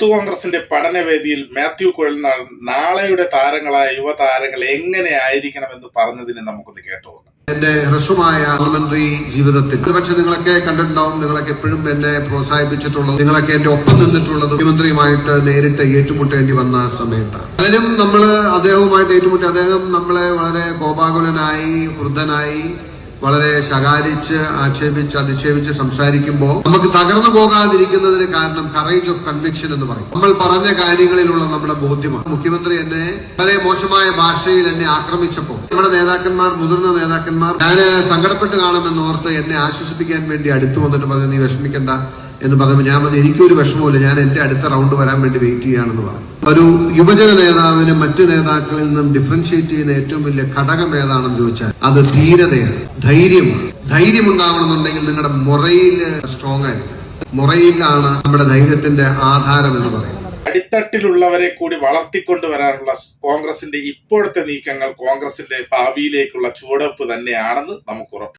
Youth കോൺഗ്രസിന്റെ പഠനവേദിയിൽ മാത്യു കുഴൽനാൾ നാളെയുടെ താരങ്ങളായ യുവതാരങ്ങൾ എങ്ങനെ ആയിരിക്കണം എന്ന് പറഞ്ഞതിന് നമുക്കൊന്ന് കേട്ടു എന്റെ ഹ്രസ്വമായ പാർലമെന്ററി ജീവിതത്തിൽ ഒരുപക്ഷെ നിങ്ങളൊക്കെ കണ്ടിട്ടുണ്ടാവും നിങ്ങളൊക്കെ എപ്പോഴും എന്നെ പ്രോത്സാഹിപ്പിച്ചിട്ടുള്ളത് നിങ്ങളൊക്കെ എന്റെ ഒപ്പം നിന്നിട്ടുള്ളത് മുഖ്യമന്ത്രിയുമായിട്ട് നേരിട്ട് ഏറ്റുമുട്ടേണ്ടി വന്ന സമയത്താണ്. പലരും നമ്മൾ അദ്ദേഹവുമായിട്ട് ഏറ്റുമുട്ടി അദ്ദേഹം നമ്മളെ വളരെ കോപാകുലനായി വൃദ്ധനായി വളരെ ശകാരിച്ച് ആക്ഷേപിച്ച് അധിക്ഷേപിച്ച് സംസാരിക്കുമ്പോൾ നമുക്ക് തകർന്നു പോകാതിരിക്കുന്നതിന് കാരണം കറേജ് ഓഫ് കൺവിക്ഷൻ എന്ന് പറയും. നമ്മൾ പറഞ്ഞ കാര്യങ്ങളിലുള്ള നമ്മുടെ ബോധ്യമാണ്. മുഖ്യമന്ത്രി എന്നെ വളരെ മോശമായ ഭാഷയിൽ എന്നെ ആക്രമിച്ചപ്പോൾ നമ്മുടെ നേതാക്കന്മാർ മുതിർന്ന നേതാക്കന്മാർ ഞാൻ സങ്കടപ്പെട്ട് കാണുമെന്ന് ഓർത്ത് എന്നെ ആശ്വസിപ്പിക്കാൻ വേണ്ടി അടുത്തു വന്നിട്ട് പറഞ്ഞു നീ വിഷമിക്കണ്ട. എന്ന് പറഞ്ഞപ്പോൾ ഞാൻ പറഞ്ഞു എനിക്കൊരു വിഷമമില്ല ഞാൻ എന്റെ അടുത്ത റൗണ്ട് വരാൻ വേണ്ടി വെയിറ്റ് ചെയ്യാണെന്ന് പറഞ്ഞു. ഒരു യുവജന നേതാവിനെ മറ്റ് നേതാക്കളിൽ നിന്നും ഡിഫറൻഷിയേറ്റ് ചെയ്യുന്ന ഏറ്റവും വലിയ ഘടകം ഏതാണെന്ന് ചോദിച്ചാൽ അത് ധീരതയാണ് ധൈര്യമാണ്. ധൈര്യം ഉണ്ടാവണമെന്നുണ്ടെങ്കിൽ നിങ്ങളുടെ മുറയിൽ സ്ട്രോങ് ആയിരിക്കും മുറയിലാണ് നമ്മുടെ ധൈര്യത്തിന്റെ ആധാരം എന്ന് പറയുന്നത്. അടിത്തട്ടിലുള്ളവരെ കൂടി വളർത്തിക്കൊണ്ടുവരാനുള്ള കോൺഗ്രസിന്റെ ഇപ്പോഴത്തെ നീക്കങ്ങൾ കോൺഗ്രസിന്റെ ഭാവിയിലേക്കുള്ള ചുവടുവെപ്പ് തന്നെയാണെന്ന് നമുക്ക് ഉറപ്പ്